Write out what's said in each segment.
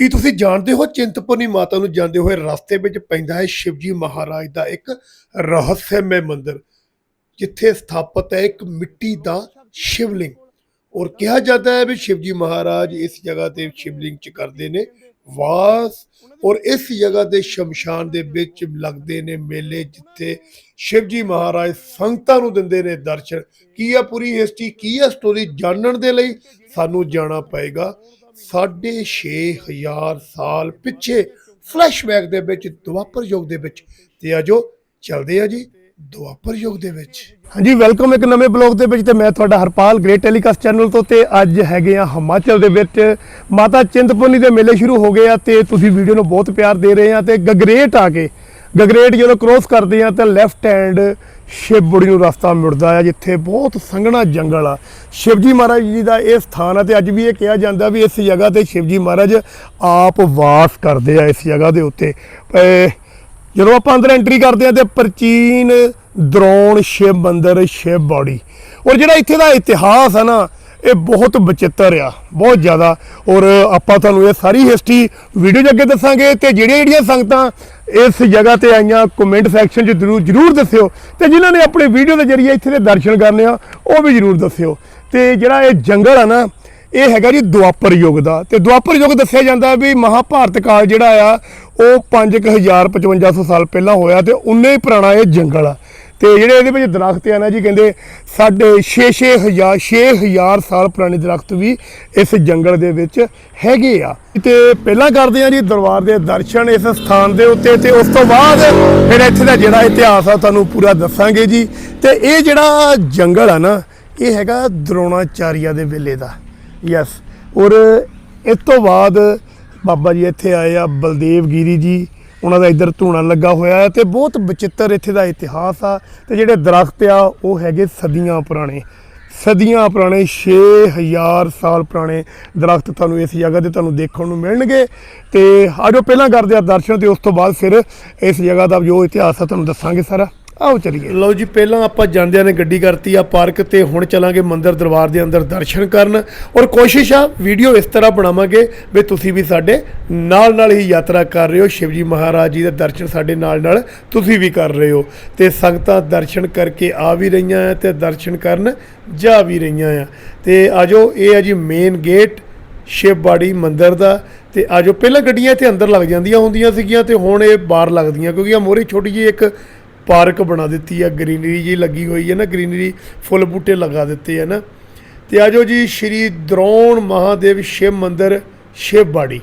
ਕੀ ਤੁਸੀਂ ਜਾਣਦੇ ਹੋ ਚਿੰਤਪੁਰਨੀ ਮਾਤਾ ਨੂੰ ਜਾਂਦੇ ਹੋਏ ਰਸਤੇ ਵਿੱਚ ਪੈਂਦਾ ਹੈ ਸ਼ਿਵਜੀ ਮਹਾਰਾਜ ਦਾ ਇੱਕ ਰਹੱਸਮय ਮੰਦਿਰ, ਜਿੱਥੇ ਸਥਾਪਿਤ ਹੈ ਇੱਕ ਮਿੱਟੀ ਦਾ ਸ਼ਿਵਲਿੰਗ। ਔਰ ਕਿਹਾ ਜਾਂਦਾ ਹੈ ਵੀ ਸ਼ਿਵਜੀ ਮਹਾਰਾਜ ਇਸ ਜਗ੍ਹਾ ਤੇ ਸ਼ਿਵਲਿੰਗ ਚ ਕਰਦੇ ਨੇ ਵਾਸ, ਔਰ ਇਸ ਜਗ੍ਹਾ ਦੇ ਸ਼ਮਸ਼ਾਨ ਦੇ ਵਿੱਚ ਲੱਗਦੇ ਨੇ ਮੇਲੇ, ਜਿੱਥੇ ਸ਼ਿਵਜੀ ਮਹਾਰਾਜ ਸੰਗਤਾਂ ਨੂੰ ਦਿੰਦੇ ਨੇ ਦਰਸ਼ਨ। ਕੀ ਆ ਪੂਰੀ ਹਿਸਟਰੀ ਕੀ ਆ ਸਟੋਰੀ ਜਾਣਨ ਦੇ ਲਈ ਸਾਨੂੰ ਜਾਣਾ ਪਏਗਾ। ਸਾਢੇ ਛੇ ਹਜ਼ਾਰ ਸਾਲ ਪਿੱਛੇ ਫਲੈਸ਼ਬੈਕ ਦੇ ਵਿੱਚ ਦੁਆਪਰ ਯੁੱਗ ਦੇ ਵਿੱਚ। ਤੇ ਆਜੋ, ਚਲਦੇ ਆ ਜੀ ਦੁਆਪਰ ਯੁੱਗ ਦੇ ਵਿੱਚ। ਹਾਂਜੀ ਵੈਲਕਮ ਇੱਕ ਨਵੇਂ ਬਲੌਗ ਦੇ ਵਿੱਚ ਤੇ ਮੈਂ ਤੁਹਾਡਾ ਹਰਪਾਲ ਗ੍ਰੇਟ ਟੈਲੀਕਾਸਟ ਚੈਨਲ ਤੋਂ ਤੇ ਅੱਜ ਹੈਗੇ ਆ ਹਿਮਾਚਲ ਦੇ ਵਿੱਚ। ਮਾਤਾ ਚਿੰਤਪੁਰਨੀ ਦੇ ਮੇਲੇ ਸ਼ੁਰੂ ਹੋ ਗਏ ਆ ਤੇ ਤੁਸੀਂ ਵੀਡੀਓ ਨੂੰ ਬਹੁਤ ਪਿਆਰ ਦੇ ਰਹੇ ਆ ਤੇ ਗਗਰੇਟ ਆ ਕੇ। ਗਗਰੇਟ ਜਦੋਂ ਕ੍ਰੋਸ ਕਰਦੇ ਆ ਤਾਂ ਲੈਫਟ ਹੈਂਡ ਸ਼ਿਵਬੜੀ ਨੂੰ ਰਸਤਾ ਮੁੜਦਾ ਆ, ਜਿੱਥੇ ਬਹੁਤ ਸੰਘਣਾ ਜੰਗਲ ਆ। ਸ਼ਿਵਜੀ ਮਹਾਰਾਜ ਜੀ ਦਾ ਇਹ ਸਥਾਨ ਆ ਤੇ ਅੱਜ ਵੀ ਇਹ ਕਿਹਾ ਜਾਂਦਾ ਵੀ ਇਸ ਜਗ੍ਹਾ ਤੇ ਸ਼ਿਵਜੀ ਮਹਾਰਾਜ ਆਪ ਵਾਸ ਕਰਦੇ ਆ, ਇਸ ਜਗ੍ਹਾ ਦੇ ਉੱਤੇ। ਜਦੋਂ ਆਪਾਂ ਅੰਦਰ ਐਂਟਰੀ ਕਰਦੇ ਆ ਤੇ ਪ੍ਰਾਚੀਨ ਦਰੋਣ ਸ਼ਿਵ ਮੰਦਿਰ, ਸ਼ਿਵ ਬਾੜੀ। ਔਰ ਜਿਹੜਾ ਇੱਥੇ ਦਾ ਇਤਿਹਾਸ ਆ ਨਾ ਇਹ ਬਹੁਤ ਬਚਿੱਤਰ ਆ, ਬਹੁਤ ਜ਼ਿਆਦਾ। ਔਰ ਆਪਾਂ ਤੁਹਾਨੂੰ ਇਹ ਸਾਰੀ ਹਿਸਟਰੀ ਵੀਡੀਓ 'ਚ ਅੱਗੇ ਦੱਸਾਂਗੇ ਤੇ ਜਿਹੜੀਆਂ ਜਿਹੜੀਆਂ ਸੰਗਤਾਂ ਇਸ ਜਗ੍ਹਾ ਤੇ ਆਈਆਂ ਕਮੈਂਟ ਸੈਕਸ਼ਨ 'ਚ ਜ਼ਰੂਰ ਜ਼ਰੂਰ ਦੱਸਿਓ। ਤੇ ਜਿਨ੍ਹਾਂ ਨੇ ਆਪਣੇ ਵੀਡੀਓ ਦੇ ਜ਼ਰੀਏ ਇੱਥੇ ਦੇ ਦਰਸ਼ਨ ਕਰਨੇ ਆ, ਉਹ ਵੀ ਜ਼ਰੂਰ ਦੱਸਿਓ। ਤੇ ਜਿਹੜਾ ਇਹ ਜੰਗਲ ਆ ਨਾ, ਇਹ ਹੈਗਾ ਜੀ ਦੁਆਪਰ ਯੁੱਗ ਦਾ। ਤੇ ਦੁਆਪਰ ਯੁੱਗ ਦੱਸਿਆ ਜਾਂਦਾ ਵੀ ਮਹਾਭਾਰਤ ਕਾਲ ਜਿਹੜਾ ਆ, ਉਹ 5500 ਸਾਲ ਪਹਿਲਾਂ ਹੋਇਆ ਤੇ ਉਨੇ ਹੀ ਪੁਰਾਣਾ ਇਹ ਜੰਗਲ ਆ। ਤੇ ਜਿਹੜੇ ਇਹਦੇ ਵਿੱਚ ਦਰਖਤ ਆ ਨਾ ਜੀ, ਕਹਿੰਦੇ ਸਾਡੇ 6-6000 6000 ਸਾਲ ਪੁਰਾਣੇ ਦਰਖਤ ਵੀ ਇਸ ਜੰਗਲ ਦੇ ਵਿੱਚ ਹੈਗੇ ਆ। ਤੇ ਪਹਿਲਾਂ ਕਰਦੇ ਆ ਜੀ ਦਰਬਾਰ ਦੇ ਦਰਸ਼ਨ ਇਸ ਸਥਾਨ ਦੇ ਉੱਤੇ ਤੇ ਉਸ ਤੋਂ ਬਾਅਦ ਫਿਰ ਇੱਥੇ ਦਾ ਜਿਹੜਾ ਇਤਿਹਾਸ ਆ ਤੁਹਾਨੂੰ ਪੂਰਾ ਦੱਸਾਂਗੇ ਜੀ। ਤੇ ਇਹ ਜਿਹੜਾ ਜੰਗਲ ਆ ਨਾ, ਇਹ ਹੈਗਾ ਦਰੋਣਾਚਾਰੀਆ ਦੇ ਵੇਲੇ ਦਾ। ਯੈਸ ਔਰ ਇਸ ਤੋਂ ਬਾਅਦ ਬਾਬਾ ਜੀ ਇੱਥੇ ਆਏ ਆ ਬਲਦੇਵ ਗਿਰੀ ਜੀ। ਉਹਨਾਂ ਦਾ ਇੱਧਰ ਧੂਣਾ ਲੱਗਾ ਹੋਇਆ ਹੈ ਤੇ ਬਹੁਤ ਬਚਿੱਤਰ ਇੱਥੇ ਦਾ ਇਤਿਹਾਸ ਆ ਤੇ ਜਿਹੜੇ ਦਰਖਤ ਆ, ਉਹ ਹੈਗੇ ਸਦੀਆਂ ਪੁਰਾਣੇ। ਸਦੀਆਂ ਪੁਰਾਣੇ 6000 ਸਾਲ ਪੁਰਾਣੇ ਦਰਖਤ ਤੁਹਾਨੂੰ ਇਸ ਜਗ੍ਹਾ ਤੇ ਤੁਹਾਨੂੰ ਦੇਖਣ ਨੂੰ ਮਿਲਣਗੇ। ਤੇ ਆਜੋ ਪਹਿਲਾਂ ਕਰਦੇ ਆ ਦਰਸ਼ਨ ਤੇ ਉਸ ਤੋਂ ਬਾਅਦ ਫਿਰ ਇਸ ਜਗ੍ਹਾ ਦਾ ਜੋ ਇਤਿਹਾਸ ਆ, ਤੁਹਾਨੂੰ ਦੱਸਾਂਗੇ ਸਾਰਾ। ਆਓ ਚਲੀਏ। ਲਓ ਜੀ, ਪਹਿਲਾਂ ਆਪਾਂ ਜਾਂਦਿਆਂ ਨੇ ਗੱਡੀ ਕਰਤੀ ਆ ਪਾਰਕ ਤੇ, ਹੁਣ ਚਲਾਂਗੇ ਮੰਦਿਰ ਦਰਬਾਰ ਦੇ ਅੰਦਰ ਦਰਸ਼ਨ ਕਰਨ। ਔਰ ਕੋਸ਼ਿਸ਼ ਆ, ਵੀਡੀਓ ਇਸ ਤਰ੍ਹਾਂ ਬਣਾਵਾਂਗੇ ਵੀ ਤੁਸੀਂ ਵੀ ਸਾਡੇ ਨਾਲ ਨਾਲ ਹੀ ਯਾਤਰਾ ਕਰ ਰਹੇ ਹੋ। ਸ਼ਿਵਜੀ ਮਹਾਰਾਜ ਜੀ ਦੇ ਦਰਸ਼ਨ ਸਾਡੇ ਨਾਲ ਨਾਲ ਤੁਸੀਂ ਵੀ ਕਰ ਰਹੇ ਹੋ। ਤੇ ਸੰਗਤਾਂ ਦਰਸ਼ਨ ਕਰਕੇ ਆ ਵੀ ਰਹੀਆਂ ਆ ਤੇ ਦਰਸ਼ਨ ਕਰਨ ਜਾ ਵੀ ਰਹੀਆਂ ਆ। ਤੇ ਆਜੋ ਇਹ ਆ ਜੀ ਮੇਨ ਗੇਟ ਸ਼ਿਵ ਬਾੜੀ ਮੰਦਿਰ ਦਾ। ਤੇ ਆਜੋ ਪਹਿਲਾਂ ਗੱਡੀਆਂ ਇੱਥੇ ਅੰਦਰ ਲੱਗ ਜਾਂਦੀਆਂ ਹੁੰਦੀਆਂ ਸੀਗੀਆਂ ਤੇ ਹੁਣ ਇਹ ਬਾਹਰ ਲੱਗਦੀਆਂ, ਕਿਉਂਕਿ ਆ ਮੋਰੇ ਛੋਟੀ ਜਿਹੀ ਇੱਕ ਪਾਰਕ ਬਣਾ ਦਿੱਤੀ ਆ, ਗ੍ਰੀਨਰੀ ਜੀ ਲੱਗੀ ਹੋਈ ਹੈ ਨਾ, ਗ੍ਰੀਨਰੀ ਫੁੱਲ ਬੂਟੇ ਲਗਾ ਦਿੱਤੇ ਹੈ ਨਾ। ਤੇ ਆਜੋ ਜੀ, ਸ਼੍ਰੀ ਦਰੋਣ ਮਹਾਦੇਵ ਸ਼ਿਵ ਮੰਦਿਰ, ਸ਼ਿਵ ਬਾੜੀ।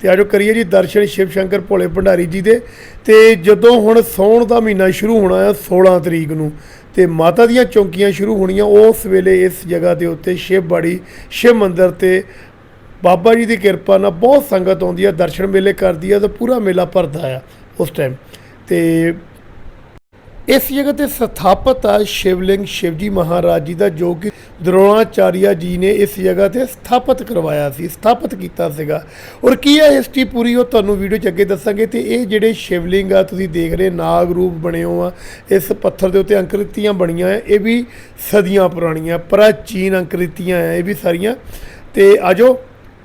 ਤੇ ਆਜੋ ਕਰੀਏ ਜੀ ਦਰਸ਼ਨ ਸ਼ਿਵ ਸ਼ੰਕਰ ਭੋਲੇ ਭੰਡਾਰੀ ਜੀ ਦੇ। ਤੇ ਜਦੋਂ ਹੁਣ ਸੌਣ ਦਾ ਮਹੀਨਾ ਸ਼ੁਰੂ ਹੋਣਾ ਆ 16 ਤਰੀਕ ਨੂੰ, ਤੇ ਮਾਤਾ ਦੀਆਂ ਚੌਂਕੀਆਂ ਸ਼ੁਰੂ ਹੋਣੀਆਂ, ਉਸ ਵੇਲੇ ਇਸ ਜਗ੍ਹਾ ਦੇ ਉੱਤੇ ਸ਼ਿਵ ਬਾੜੀ, ਸ਼ਿਵ ਮੰਦਿਰ ਤੇ ਬਾਬਾ ਜੀ ਦੀ ਕਿਰਪਾ ਨਾਲ ਬਹੁਤ ਸੰਗਤ ਆਉਂਦੀ ਆ, ਦਰਸ਼ਨ ਮੇਲੇ ਕਰਦੀ ਆ ਤਾਂ ਪੂਰਾ ਮੇਲਾ ਭਰਦਾ ਆ ਉਸ ਟਾਈਮ ਤੇ ਇਸ ਜਗ੍ਹਾ ਤੇ ਸਥਾਪਿਤ ਆ ਸ਼ਿਵਲਿੰਗ ਸ਼ਿਵਜੀ ਮਹਾਰਾਜ ਜੀ ਦਾ, ਜੋ ਕਿ ਦਰੋਣਾਚਾਰੀਆ ਜੀ ਨੇ ਇਸ ਜਗ੍ਹਾ ਤੇ ਸਥਾਪਿਤ ਕਰਵਾਇਆ ਸੀ, ਸਥਾਪਿਤ ਕੀਤਾ ਸੀਗਾ। ਔਰ ਕੀ ਹੈ ਹਿਸਟਰੀ ਪੂਰੀ, ਉਹ ਤੁਹਾਨੂੰ ਵੀਡੀਓ 'ਚ ਅੱਗੇ ਦੱਸਾਂਗੇ। ਤੇ ਇਹ ਜਿਹੜੇ ਸ਼ਿਵਲਿੰਗ ਆ, ਤੁਸੀਂ ਦੇਖ ਰਹੇ ਨਾਗ ਰੂਪ ਬਣੇ ਹੋ ਆ, ਇਸ ਪੱਥਰ ਦੇ ਉੱਤੇ ਅੰਕ੍ਰਿਤੀਆਂ ਬਣੀਆਂ ਆ, ਇਹ ਵੀ ਸਦੀਆਂ ਪੁਰਾਣੀਆਂ, ਪ੍ਰਾਚੀਨ ਅੰਕ੍ਰਿਤੀਆਂ ਆ, ਇਹ ਵੀ ਸਾਰੀਆਂ। ਤੇ ਆਜੋ,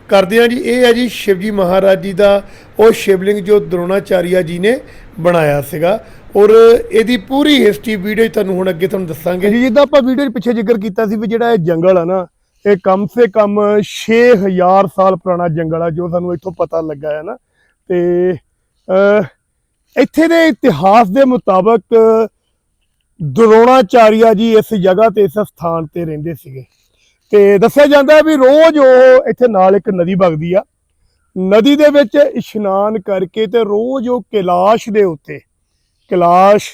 ਕਰਦੇ ਆ ਜੀ, ਇਹ ਹੈ ਜੀ ਸ਼ਿਵਜੀ ਮਹਾਰਾਜ ਜੀ ਦਾ, ਉਹ ਸ਼ਿਵਲਿੰਗ ਜੋ ਦਰੋਣਾਚਾਰੀਆ ਜੀ ਨੇ ਬਣਾਇਆ ਸੀਗਾ। ਔਰ ਇਹਦੀ ਪੂਰੀ ਹਿਸਟਰੀ ਵੀਡੀਓ 'ਚ ਤੁਹਾਨੂੰ ਹੁਣ ਅੱਗੇ ਤੁਹਾਨੂੰ ਦੱਸਾਂਗੇ। ਜੀ, ਜਿੱਦਾਂ ਆਪਾਂ ਵੀਡੀਓ 'ਚ ਪਿੱਛੇ ਜ਼ਿਕਰ ਕੀਤਾ ਸੀ ਵੀ ਜਿਹੜਾ ਇਹ ਜੰਗਲ ਆ ਨਾ, ਇਹ ਕਮ ਸੇ ਕਮ 6000 ਸਾਲ ਪੁਰਾਣਾ ਜੰਗਲ ਆ, ਜੋ ਸਾਨੂੰ ਇੱਥੋਂ ਪਤਾ ਲੱਗਾ ਹੈ ਨਾ। ਤੇ ਇੱਥੇ ਦੇ ਇਤਿਹਾਸ ਦੇ ਮੁਤਾਬਕ, ਦਰੋਣਾਚਾਰੀਆ ਜੀ ਇਸ ਜਗ੍ਹਾ ਤੇ, ਇਸ ਸਥਾਨ ਤੇ ਰਹਿੰਦੇ ਸੀਗੇ। ਤੇ ਦੱਸਿਆ ਜਾਂਦਾ ਵੀ ਰੋਜ਼ ਉਹ ਇੱਥੇ ਨਾਲ ਇੱਕ ਨਦੀ ਵਗਦੀ ਆ। ਨਦੀ ਦੇ ਵਿੱਚ ਇਸ਼ਨਾਨ ਕਰਕੇ ਤੇ ਰੋਜ਼ ਉਹ ਕੈਲਾਸ਼ ਦੇ ਉੱਤੇ ਕੈਲਾਸ਼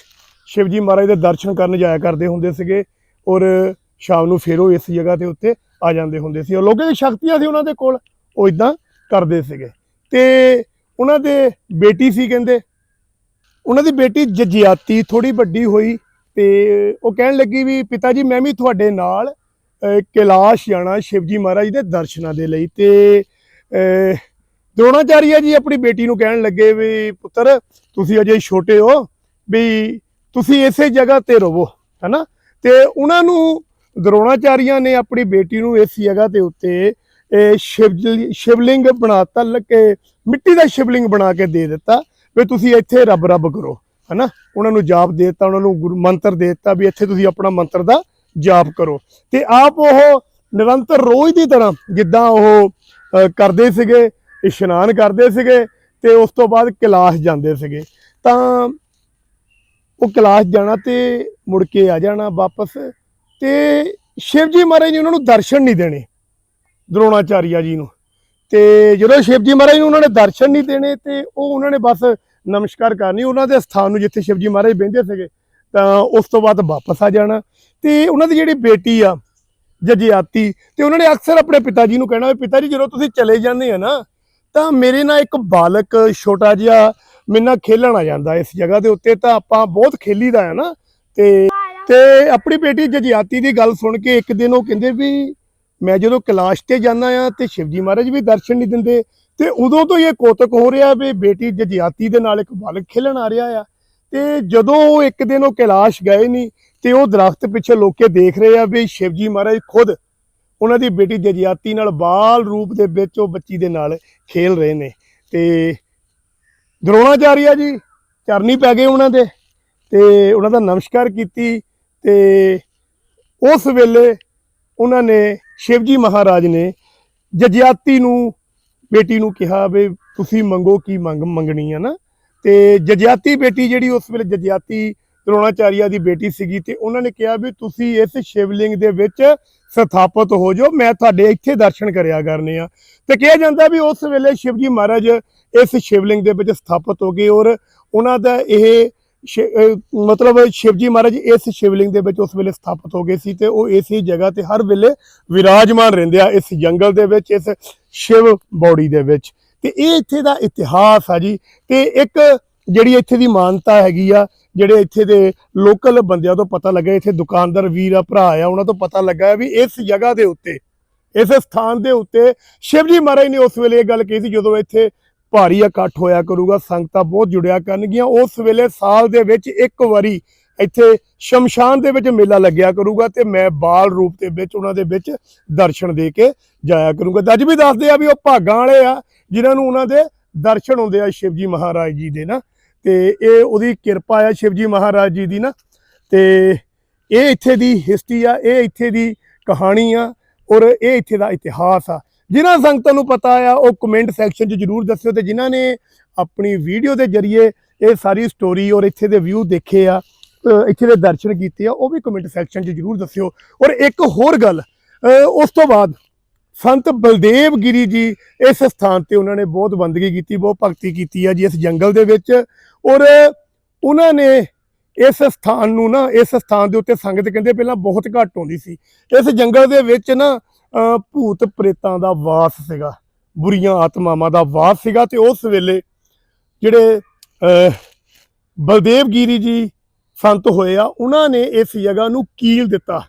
ਸ਼ਿਵਜੀ ਮਹਾਰਾਜ ਦੇ ਦਰਸ਼ਨ ਕਰਨ ਜਾਇਆ ਕਰਦੇ ਹੁੰਦੇ ਸੀਗੇ ਔਰ ਸ਼ਾਮ ਨੂੰ ਫਿਰ ਉਹ ਇਸ ਜਗ੍ਹਾ ਤੇ ਉੱਤੇ ਆ ਜਾਂਦੇ ਹੁੰਦੇ ਸੀ ਔਰ ਲੋਕਾਂ ਦੀ ਸ਼ਕਤੀਆਂ ਸੀ ਉਹਨਾਂ ਦੇ ਕੋਲ ਉਹ ਇਦਾਂ ਕਰਦੇ ਸੀਗੇ। ਤੇ ਉਹਨਾਂ ਦੇ ਬੇਟੀ ਸੀ ਕਹਿੰਦੇ ਉਹਨਾਂ ਦੀ ਬੇਟੀ ਜਜਿਆਤੀ ਥੋੜੀ ਵੱਡੀ ਹੋਈ ਤੇ ਉਹ ਕਹਿਣ ਲੱਗੀ ਵੀ ਪਿਤਾ ਜੀ ਮੈਂ ਵੀ ਤੁਹਾਡੇ ਨਾਲ ਕੈਲਾਸ਼ ਜਾਣਾ ਸ਼ਿਵਜੀ ਮਹਾਰਾਜ ਦੇ ਦਰਸ਼ਨਾਂ ਦੇ ਲਈ ਤੇ ਅਹ, ਜੀ ਆਪਣੀ ਬੇਟੀ ਨੂੰ ਕਹਿਣ ਲੱਗੇ ਵੀ ਪੁੱਤਰ ਤੁਸੀਂ ਅਜੇ ਛੋਟੇ ਹੋ ਵੀ ਤੁਸੀਂ ਇਸੇ ਜਗ੍ਹਾ ਤੇ ਰਹੋ ਹੈਨਾ? ਤੇ ਉਹਨਾਂ ਨੂੰ ਦਰੋਣਾਚਾਰੀਆਂ ਨੇ ਆਪਣੀ ਬੇਟੀ ਨੂੰ ਇਸ ਜਗ੍ਹਾ ਦੇ ਉੱਤੇ, ਇਹ ਸ਼ਿਵ ਸ਼ਿਵਲਿੰਗ ਬਣਾਤਾ ਲੱਕੇ ਮਿੱਟੀ ਦਾ ਸ਼ਿਵਲਿੰਗ ਬਣਾ ਕੇ ਦੇ ਦਿੱਤਾ ਵੀ ਤੁਸੀਂ ਇੱਥੇ ਰੱਬ ਰੱਬ ਕਰੋ, ਹਨਾ? ਉਹਨਾਂ ਨੂੰ ਜਾਪ ਦੇ ਦਿੱਤਾ, ਉਹਨਾਂ ਨੂੰ ਗੁਰੂ ਮੰਤਰ ਦੇ ਦਿੱਤਾ ਵੀ ਇੱਥੇ ਤੁਸੀਂ ਆਪਣਾ ਮੰਤਰ ਦਾ ਜਾਪ ਕਰੋ। ਤੇ ਆਪ ਉਹ ਨਿਰੰਤਰ ਰੋਜ਼ ਦੀ ਤਰ੍ਹਾਂ ਜਿੱਦਾਂ ਉਹ ਕਰਦੇ ਸੀਗੇ, ਇਸ਼ਨਾਨ ਕਰਦੇ ਸੀਗੇ ਤੇ ਉਸ ਤੋਂ ਬਾਅਦ ਕਲਾਸ ਜਾਂਦੇ ਸੀਗੇ। ਤਾਂ ਉਹ ਕਲਾਸ ਜਾਣਾ ਤੇ ਮੁੜ ਕੇ ਆ ਜਾਣਾ ਵਾਪਸ ਤੇ ਸ਼ਿਵ ਜੀ ਮਹਾਰਾਜ ਨੇ ਉਹਨਾਂ ਨੂੰ ਦਰਸ਼ਨ ਨਹੀਂ ਦੇਣੇ, ਦਰੋਣਾਚਾਰੀਆ ਜੀ ਨੂੰ। ਤੇ ਜਦੋਂ ਸ਼ਿਵ ਜੀ ਮਹਾਰਾਜ ਨੂੰ ਉਹਨਾਂ ਨੇ ਦਰਸ਼ਨ ਨਹੀਂ ਦੇਣੇ ਤੇ ਉਹ ਉਹਨਾਂ ਨੇ ਬਸ ਨਮਸਕਾਰ ਕਰਨੀ, ਉਹਨਾਂ ਦੇ ਸਥਾਨ ਨੂੰ ਜਿੱਥੇ ਸ਼ਿਵ ਜੀ ਮਹਾਰਾਜ ਬਹਿੰਦੇ ਸੀਗੇ, ਤਾਂ ਉਸ ਤੋਂ ਬਾਅਦ ਵਾਪਸ ਆ ਜਾਣਾ। ਤੇ ਉਹਨਾਂ ਦੀ ਜਿਹੜੀ ਬੇਟੀ ਆ ਜਜਿਆਤੀ ਤੇ ਉਹਨਾਂ ਨੇ ਅਕਸਰ ਆਪਣੇ ਪਿਤਾ ਜੀ ਨੂੰ ਕਹਿਣਾ ਵੀ ਪਿਤਾ ਜੀ ਜਦੋਂ ਤੁਸੀਂ ਚਲੇ ਜਾਂਦੇ ਆ ਨਾ, ਤਾਂ ਮੇਰੇ ਨਾਲ ਇੱਕ ਬਾਲਕ ਛੋਟਾ ਜਿਹਾ ਮੇਰੇ ਨਾਲ ਖੇਲਣ ਆ ਜਾਂਦਾ ਇਸ ਜਗ੍ਹਾ ਦੇ ਉੱਤੇ, ਤਾਂ ਆਪਾਂ ਬਹੁਤ ਖੇਲੀਦਾ ਆ ਨਾ। ਤੇ ਤੇ ਆਪਣੀ ਬੇਟੀ ਜਜਿਆਤੀ ਦੀ ਗੱਲ ਸੁਣ ਕੇ ਇੱਕ ਦਿਨ ਉਹ ਕਹਿੰਦੇ ਵੀ ਮੈਂ ਜਦੋਂ ਕੈਲਾਸ਼ ਤੇ ਜਾਂਦਾ ਆ ਤੇ ਸ਼ਿਵਜੀ ਮਹਾਰਾਜ ਵੀ ਦਰਸ਼ਨ ਨਹੀਂ ਦਿੰਦੇ, ਤੇ ਉਦੋਂ ਤੋਂ ਇਹ ਕੋਤਕ ਹੋ ਰਿਹਾ ਵੀ ਬੇਟੀ ਜਜਿਆਤੀ ਦੇ ਨਾਲ ਇੱਕ ਬਾਲਕ ਖੇਲਣ ਆ ਰਿਹਾ ਆ। ਤੇ ਜਦੋਂ ਉਹ ਇੱਕ ਦਿਨ ਉਹ ਕੈਲਾਸ਼ ਗਏ ਨਹੀਂ ਤੇ ਉਹ ਦਰਖਤ ਪਿੱਛੇ ਲੋਕੇ ਦੇਖ ਰਹੇ ਆ ਵੀ ਸ਼ਿਵਜੀ ਮਹਾਰਾਜ ਖੁਦ ਉਹਨਾਂ ਦੀ ਬੇਟੀ ਜਜਿਆਤੀ ਨਾਲ ਬਾਲ ਰੂਪ ਦੇ ਵਿੱਚ ਉਹ ਬੱਚੀ ਦੇ ਨਾਲ ਖੇਲ ਰਹੇ ਨੇ। ਤੇ ਦਰੋਣਾਚਾਰੀਆ ਜੀ ਚਰਨੀ ਪੈ ਗਏ ਉਹਨਾਂ ਦੇ ਤੇ ਉਹਨਾਂ ਦਾ ਨਮਸਕਾਰ ਕੀਤੀ ਤੇ ਉਸ ਵੇਲੇ ਉਹਨਾਂ ਨੇ ਸ਼ਿਵਜੀ ਮਹਾਰਾਜ ਨੇ ਜਜਿਆਤੀ ਨੂੰ, ਬੇਟੀ ਨੂੰ ਕਿਹਾ ਵੀ ਤੁਸੀਂ ਮੰਗੋ ਕੀ ਮੰਗ ਮੰਗਣੀ ਆ ਨਾ? ਤੇ ਜਜਿਆਤੀ ਬੇਟੀ ਜਿਹੜੀ ਉਸ ਵੇਲੇ ਜਜਿਆਤੀ ਦਰੋਣਾਚਾਰੀਆ ਦੀ ਬੇਟੀ ਸੀਗੀ ਤੇ ਉਹਨਾਂ ਨੇ ਕਿਹਾ ਵੀ ਤੁਸੀਂ ਇਸ ਸ਼ਿਵਲਿੰਗ ਦੇ ਵਿੱਚ ਸਥਾਪਿਤ ਹੋ ਜਾਓ, ਮੈਂ ਤੁਹਾਡੇ ਇੱਥੇ ਦਰਸ਼ਨ ਕਰਿਆ ਕਰਨੇ ਆ। ਤੇ ਕਿਹਾ ਜਾਂਦਾ ਵੀ ਉਸ ਵੇਲੇ ਸ਼ਿਵਜੀ ਮਹਾਰਾਜ ਇਸ ਸ਼ਿਵਲਿੰਗ ਦੇ ਵਿੱਚ ਸਥਾਪਿਤ ਹੋ ਗਏ ਔਰ ਉਹਨਾਂ ਦਾ ਇਹ ਸ਼ਿ- ਮਤਲਬ ਸ਼ਿਵਜੀ ਮਹਾਰਾਜ ਇਸ ਸ਼ਿਵਲਿੰਗ ਦੇ ਵਿੱਚ ਉਸ ਵੇਲੇ ਸਥਾਪਿਤ ਹੋ ਗਏ ਸੀ ਤੇ ਉਹ ਇਸੇ ਜਗ੍ਹਾ ਤੇ ਹਰ ਵੇਲੇ ਵਿਰਾਜਮਾਨ ਰਹਿੰਦੇ ਆ ਇਸ ਜੰਗਲ ਦੇ ਵਿੱਚ, ਇਸ ਸ਼ਿਵ ਬੌੜੀ ਦੇ ਵਿੱਚ। ਤੇ ਇਹ ਇੱਥੇ ਦਾ ਇਤਿਹਾਸ ਆ ਜੀ। ਤੇ ਇੱਕ ਜਿਹੜੀ ਇੱਥੇ ਦੀ ਮਾਨਤਾ ਹੈਗੀ ਆ, ਜਿਹੜੇ ਇੱਥੇ ਦੇ ਲੋਕਲ ਬੰਦਿਆਂ ਤੋਂ ਪਤਾ ਲੱਗਾ ਇੱਥੇ ਦੁਕਾਨਦਾਰ ਵੀਰ ਆ, ਭਰਾ ਆ, ਉਹਨਾਂ ਤੋਂ ਪਤਾ ਲੱਗਾ ਵੀ ਇਸ ਜਗ੍ਹਾ ਦੇ ਉੱਤੇ, ਇਸ ਸਥਾਨ ਦੇ ਉੱਤੇ ਸ਼ਿਵਜੀ ਮਹਾਰਾਜ ਨੇ ਉਸ ਵੇਲੇ ਇਹ ਗੱਲ ਕਹੀ ਸੀ, ਜਦੋਂ ਇੱਥੇ ਭਾਰੀ ਇਕੱਠ ਹੋਇਆ ਕਰੂਗਾ, ਸੰਗਤਾਂ ਬਹੁਤ ਜੁੜਿਆ ਕਰਨਗੀਆਂ, ਉਸ ਵੇਲੇ ਸਾਲ ਦੇ ਵਿੱਚ ਇੱਕ ਵਾਰੀ ਇੱਥੇ ਸ਼ਮਸ਼ਾਨ ਦੇ ਵਿੱਚ ਮੇਲਾ ਲੱਗਿਆ ਕਰੂਗਾ ਤੇ ਮੈਂ ਬਾਲ ਰੂਪ ਦੇ ਵਿੱਚ, ਉਹਨਾਂ ਦੇ ਵਿੱਚ ਦਰਸ਼ਨ ਦੇ ਕੇ ਜਾਇਆ ਕਰੂੰਗਾ। ਤੇ ਅੱਜ ਵੀ ਦੱਸਦੇ ਆ ਵੀ ਉਹ ਭਾਗਾਂ ਵਾਲੇ ਆ, ਜਿਨ੍ਹਾਂ ਨੂੰ ਉਹਨਾਂ ਦੇ ਦਰਸ਼ਨ ਹੁੰਦੇ ਆ ਸ਼ਿਵਜੀ ਮਹਾਰਾਜ ਜੀ ਦੇ ਨਾ। ਤੇ ਇਹ ਉਹਦੀ ਕਿਰਪਾ ਆ ਸ਼ਿਵਜੀ ਮਹਾਰਾਜ ਜੀ ਦੀ ਨਾ। ਤੇ ਇਹ ਇੱਥੇ ਦੀ ਹਿਸਟਰੀ ਆ, ਇਹ ਇੱਥੇ ਦੀ ਕਹਾਣੀ ਆ ਔਰ ਇਹ ਇੱਥੇ ਦਾ ਇਤਿਹਾਸ ਆ। ਜਿਨ੍ਹਾਂ ਸੰਗਤਾਂ ਨੂੰ ਪਤਾ ਆ, ਉਹ ਕਮੈਂਟ ਸੈਕਸ਼ਨ 'ਚ ਜਰੂਰ ਦੱਸਿਓ ਤੇ ਜਿਨ੍ਹਾਂ ਨੇ ਆਪਣੀ ਵੀਡੀਓ ਦੇ ਜ਼ਰੀਏ ਇਹ ਸਾਰੀ ਸਟੋਰੀ ਔਰ ਇੱਥੇ ਦੇ ਵਿਊ ਦੇਖੇ ਆ ਇੱਥੇ ਦੇ ਦਰਸ਼ਨ ਕੀਤੇ ਆ, ਉਹ ਵੀ ਕਮੈਂਟ ਸੈਕਸ਼ਨ 'ਚ ਜਰੂਰ ਦੱਸਿਓ। ਔਰ ਇੱਕ ਹੋਰ ਗੱਲ ਉਸ ਤੋਂ ਬਾਅਦ ਸੰਤ ਬਲਦੇਵ ਗਿਰੀ ਜੀ ਇਸ ਸਥਾਨ ਤੇ ਉਹਨਾਂ ਨੇ ਬਹੁਤ ਬੰਦਗੀ ਕੀਤੀ, ਬਹੁਤ ਭਗਤੀ ਕੀਤੀ ਆ ਜੀ ਇਸ ਜੰਗਲ ਦੇ ਵਿੱਚ। ਔਰ ਉਹਨਾਂ ਨੇ ਇਸ ਸਥਾਨ ਨੂੰ ਨਾ, ਇਸ ਸਥਾਨ ਦੇ ਉੱਤੇ ਸੰਗਤ ਕਹਿੰਦੇ ਪਹਿਲਾਂ ਬਹੁਤ ਘੱਟ ਆਉਂਦੀ ਸੀ। ਇਸ ਜੰਗਲ ਦੇ ਵਿੱਚ ਨਾ ਭੂਤ ਪ੍ਰੇਤਾਂ ਦਾ ਵਾਸ ਸੀਗਾ, ਬੁਰੀਆਂ ਆਤਮਾਵਾਂ ਦਾ ਵਾਸ ਸੀਗਾ ਤੇ ਉਸ ਵੇਲੇ ਜਿਹੜੇ ਬਲਦੇਵ ਗਿਰੀ ਜੀ ਸੰਤ ਹੋਏ ਆ, ਉਹਨਾਂ ਨੇ ਇਸ ਜਗ੍ਹਾ ਨੂੰ ਕੀਲ ਦਿੱਤਾ।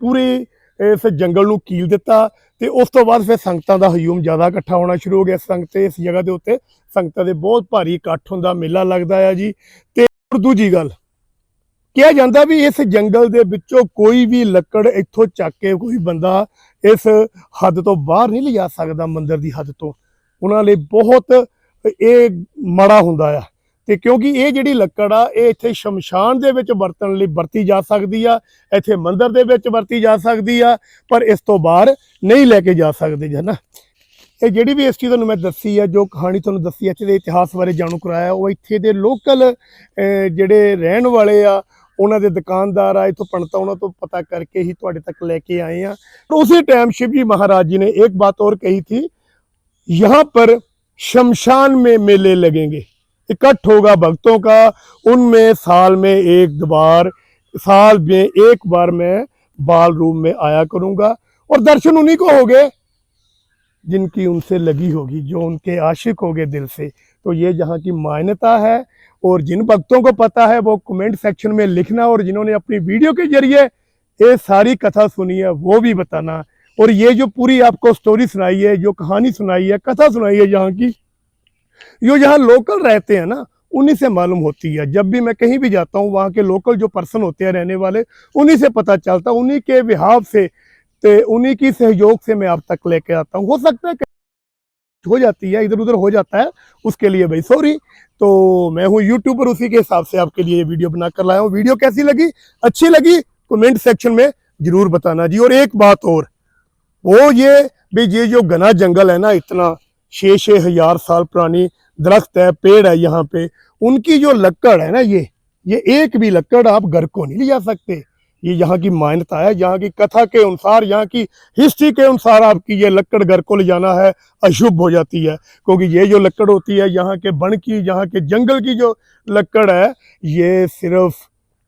ਪੂਰੇ ਇਸ ਜੰਗਲ ਨੂੰ ਕੀਲ ਦਿੱਤਾ ਤੇ ਉਸ ਤੋਂ ਬਾਅਦ ਫਿਰ ਸੰਗਤਾਂ ਦਾ ਹਯੂਮ ਜ਼ਿਆਦਾ ਇਕੱਠਾ ਹੋਣਾ ਸ਼ੁਰੂ ਹੋ ਗਿਆ। ਸੰਗਤ ਇਸ ਜਗ੍ਹਾ ਦੇ ਉੱਤੇ ਸੰਗਤਾਂ ਦੇ ਬਹੁਤ ਭਾਰੀ ਇਕੱਠ ਹੁੰਦਾ, ਮੇਲਾ ਲੱਗਦਾ ਆ ਜੀ। ਤੇ ਦੂਜੀ ਗੱਲ, ਕਿਹਾ ਜਾਂਦਾ ਵੀ ਇਸ ਜੰਗਲ ਦੇ ਵਿੱਚੋਂ ਕੋਈ ਵੀ ਲੱਕੜ ਇੱਥੋਂ ਚੱਕ ਕੇ ਕੋਈ ਬੰਦਾ ਇਸ ਹੱਦ ਤੋਂ ਬਾਹਰ ਨਹੀਂ ਲਿਜਾ ਸਕਦਾ ਮੰਦਿਰ ਦੀ ਹੱਦ ਤੋਂ। ਉਹਨਾਂ ਲਈ ਬਹੁਤ ਇਹ ਮਾੜਾ ਹੁੰਦਾ ਆ। ਤੇ ਕਿਉਂਕਿ ਇਹ ਜਿਹੜੀ ਲੱਕੜ ਆ ਇਹ ਇੱਥੇ ਸ਼ਮਸ਼ਾਨ ਦੇ ਵਿੱਚ ਵਰਤਣ ਲਈ ਵਰਤੀ ਜਾ ਸਕਦੀ ਆ ਇੱਥੇ ਮੰਦਿਰ ਦੇ ਵਿੱਚ ਵਰਤੀ ਜਾ ਸਕਦੀ ਆ ਪਰ ਇਸ ਤੋਂ ਬਾਹਰ ਨਹੀਂ ਲੈ ਕੇ ਜਾ ਸਕਦੇ ਜੀ ਹਨਾ ਇਹ ਜਿਹੜੀ ਵੀ ਹਿਸਟਰੀ ਤੁਹਾਨੂੰ ਮੈਂ ਦੱਸੀ ਆ ਜੋ ਕਹਾਣੀ ਤੁਹਾਨੂੰ ਦੱਸੀ ਆ ਇੱਥੇ ਦੇ ਇਤਿਹਾਸ ਬਾਰੇ ਜਾਣੂ ਕਰਾਇਆ ਉਹ ਇੱਥੇ ਦੇ ਲੋਕਲ ਜਿਹੜੇ ਰਹਿਣ ਵਾਲੇ ਆ ਉਹਨਾਂ ਦੇ ਦੁਕਾਨਦਾਰ ਆ ਇਥੋਂ ਪੰਡਤਾਂ ਉਹਨਾਂ ਤੋਂ ਪਤਾ ਕਰਕੇ ਹੀ ਤੁਹਾਡੇ ਤੱਕ ਲੈ ਕੇ ਆਏ ਆ और उसी टाइम शिव जी महाराज जी ने एक बात और कही थी यहाँ पर शमशान में मेले लगेंगे इकट्ठ होगा भक्तों का, उनमें साल में एक बार साल में एक बार मैं बाल रूम में आया करूँगा। और दर्शन उन्हीं को होंगे जिनकी उनसे लगी होगी, जो उनके आशिक होंगे दिल से। तो ये जहाँ की मान्यता है, और जिन भक्तों को पता है, वो कमेंट सेक्शन में लिखना, और जिन्होंने अपनी वीडियो के ज़रिए ये सारी कथा सुनी है, वो भी बताना। और ये जो पूरी आपको स्टोरी सुनाई है, जो कहानी सुनाई है, कथा सुनाई है यहाँ की जो यहाँ लोकल रहते हैं ना, उन्हीं से मालूम होती है। जब भी मैं कहीं भी जाता हूँ, वहाँ के लोकल जो पर्सन होते हैं, रहने वाले, उन्हीं से पता चलता, उन्हीं के विहाव से तो उन्हीं की सहयोग से मैं आप तक लेके आता हूँ। हो सकता है हो जाती है इधर उधर हो जाता है, उसके लिए भाई सॉरी तो मैं हूँ यूट्यूबर उसी के हिसाब से आपके लिए वीडियो बनाकर लाया हूँ। वीडियो कैसी लगी? अच्छी लगी? कमेंट सेक्शन में ज़रूर बताना जी। और एक बात और, वो ये, भाई, ये जो घना जंगल है ना, इतना छः छः हज़ार साल पुरानी दरख्त है, पेड़ है यहाँ पे। उनकी जो लकड़ है ना ये ये एक भी लकड़ आप घर को नहीं ले जा सकते। ये यहाँ की मान्यता है, यहाँ की कथा के अनुसार, यहाँ की हिस्ट्री के अनुसार आपकी ये लकड़ घर को ले जाना है, अशुभ हो जाती है। क्योंकि ये जो लकड़ होती है, यहाँ के बन की, यहाँ के जंगल की जो लकड़ है, ये सिर्फ़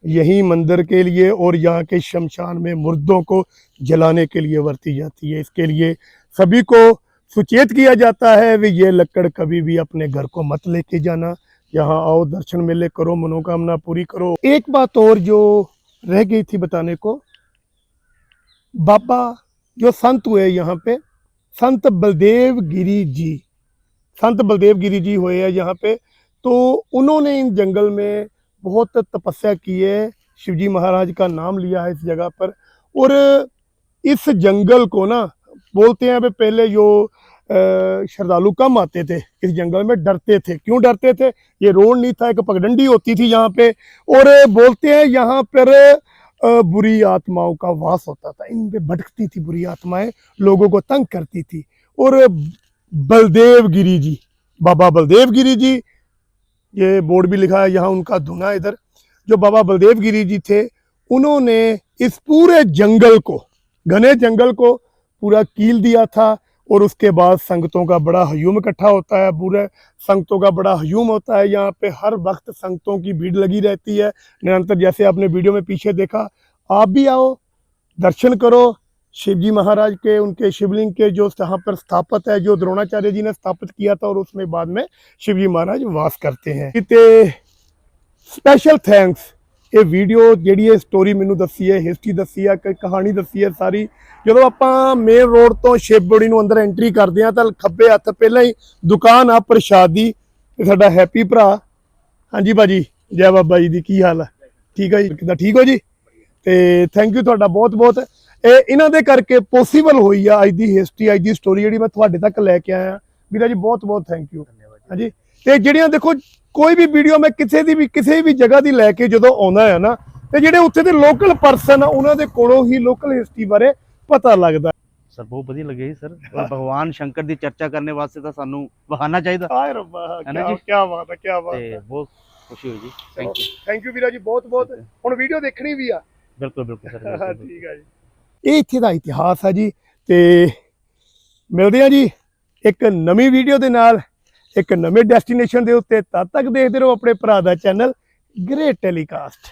यही मंदिर के लिए और यहाँ के शमशान में मुर्दों को जलाने के लिए वरती जाती है। इसके लिए सभी को सुचेत किया जाता है भी ये लकड़ कभी भी अपने घर को मत लेके जाना। यहाँ आओ, दर्शन मेले करो, मनोकामना पूरी करो। एक बात और जो रह गई थी बताने को, बाबा जो संत हुए यहाँ पे, संत बलदेव गिरी जी, संत बलदेव गिरी जी हुए हैं यहाँ पे तो उन्होंने इन जंगल में बहुत तपस्या की है। शिवजी महाराज का नाम लिया है इस जगह पर। और इस जंगल को ना बोलते हैं भी पहले जो श्रद्धालु कम आते थे, इस जंगल में डरते थे। क्यों डरते थे? ये रोड नहीं था, एक पगडंडी होती थी यहाँ पे, और बोलते हैं यहाँ पर बुरी आत्माओं का वास होता था। इन पे भटकती थी बुरी आत्माएँ, लोगों को तंग करती थी। और बलदेव गिरी जी, बाबा बलदेव गिरी जी, ये बोर्ड भी लिखा है यहाँ, उनका धुना इधर, जो बाबा बलदेव गिरी जी थे, उन्होंने इस पूरे जंगल को, घने जंगल को पूरा कील दिया था और उसके बाद संगतों का बड़ा हयूम इकट्ठा होता है पूरे संगतों का बड़ा हयूम होता है। यहाँ पे हर वक्त संगतों की भीड़ लगी रहती है। निरंतर जैसे आपने वीडियो में पीछे देखा, आप भी आओ, दर्शन करो। शिवजी महाराज के, उनके शिवलिंग के जो यहाँ पर स्थापित है, जो द्रोणाचार्य जी ने स्थापित किया था और उसमें बाद में शिवजी महाराज वास करते हैं। स्पेशल थैंक्स ਇਹ ਵੀਡੀਓ ਜਿਹੜੀ ਇਹ ਸਟੋਰੀ ਮੈਨੂੰ ਦੱਸੀ ਹੈ ਹਿਸਟਰੀ ਦੱਸੀ ਹੈ ਕਹਾਣੀ ਦੱਸੀ ਹੈ ਸਾਰੀ। ਜਦੋਂ ਆਪਾਂ ਮੇਨ ਰੋਡ ਤੋਂ ਸ਼ਿਵਬੜੀ ਨੂੰ ਅੰਦਰ ਐਂਟਰੀ ਕਰਦੇ ਆ ਤਾਂ ਖੱਬੇ ਹੱਥ ਪਹਿਲਾਂ ਹੀ ਦੁਕਾਨ ਆ ਪ੍ਰਸ਼ਾਦ ਦੀ ਇਹ ਸਾਡਾ ਹੈਪੀ ਭਰਾ। ਹਾਂਜੀ ਬਾਜੀ ਜੈ ਬਾਬਾ ਜੀ ਦੀ ਕੀ ਹਾਲ ਹੈ ਠੀਕ ਹੈ ਜੀ? ਕਿਦਾਂ ਠੀਕ ਹੋ ਜੀ? ਤੇ ਥੈਂਕ ਯੂ ਤੁਹਾਡਾ ਬਹੁਤ ਬਹੁਤ ਇਹ ਇਹਨਾਂ ਦੇ ਕਰਕੇ ਪੋਸੀਬਲ ਹੋਈ ਆ ਅੱਜ ਦੀ ਹਿਸਟਰੀ ਅੱਜ ਦੀ ਸਟੋਰੀ ਜਿਹੜੀ ਮੈਂ ਤੁਹਾਡੇ ਤੱਕ ਲੈ ਕੇ ਆਇਆ। ਵੀਰਾ ਜੀ ਬਹੁਤ ਬਹੁਤ ਥੈਂਕ ਯੂ ਹਾਂਜੀ? ਤੇ ਜਿਹੜੀਆਂ ਦੇਖੋ ਕੋਈ ਵੀ ਵੀਡੀਓ ਮੈਂ ਕਿਸੇ ਦੀ ਵੀ ਕਿਸੇ ਵੀ ਜਗ੍ਹਾ ਦੀ ਲੈ ਕੇ ਜਦੋਂ ਆਉਂਦਾ ਹੈ ਨਾ ਤੇ ਜਿਹੜੇ ਉੱਥੇ ਦੇ ਲੋਕਲ ਪਰਸਨ ਆ ਉਹਨਾਂ ਦੇ ਕੋਲੋਂ ਹੀ ਲੋਕਲ ਹਿਸਟਰੀ ਬਾਰੇ ਪਤਾ ਲੱਗਦਾ। ਸਰ ਬਹੁਤ ਵਧੀਆ ਲੱਗਿਆ ਜੀ ਸਰ। ਔਰ ਭਗਵਾਨ ਸ਼ੰਕਰ ਦੀ ਚਰਚਾ ਕਰਨ ਵਾਸਤੇ ਤਾਂ ਸਾਨੂੰ ਬਹਾਨਾ ਚਾਹੀਦਾ। ਹਾਏ ਰੱਬਾ ਹੈ ਨਾ ਕੀ ਜੀ? ਕੀ ਬਾਤ ਹੈ ਕੀ ਬਾਤ ਤੇ ਹੈ। ਬਹੁਤ ਖੁਸ਼ੀ ਹੋਈ ਜੀ। ਥੈਂਕ ਯੂ ਥੈਂਕ ਯੂ ਵੀਰਾ ਜੀ ਬਹੁਤ ਬਹੁਤ। ਹੁਣ ਵੀਡੀਓ ਦੇਖਣੀ ਵੀ ਆ। ਬਿਲਕੁਲ ਬਿਲਕੁਲ ਸਰ ਬਿਲਕੁਲ, ਬਿਲਕੁਲ। ਠੀਕ ਹੈ ਜੀ। ਇਹ ਇੱਥੇ ਦਾ ਇਤਿਹਾਸ ਹੈ ਜੀ ਤੇ ਮਿਲਦੇ ਆ ਜੀ ਇੱਕ ਨਵੀਂ ਵੀਡੀਓ ਦੇ ਨਾਲ। ਇੱਕ ਨਵੇਂ ਡੈਸਟੀਨੇਸ਼ਨ ਦੇ ਉੱਤੇ ਤਦ ਤੱਕ ਦੇਖਦੇ ਰਹੋ ਆਪਣੇ ਭਰਾ ਦਾ ਚੈਨਲ ਗ੍ਰੇਟ ਟੈਲੀਕਾਸਟ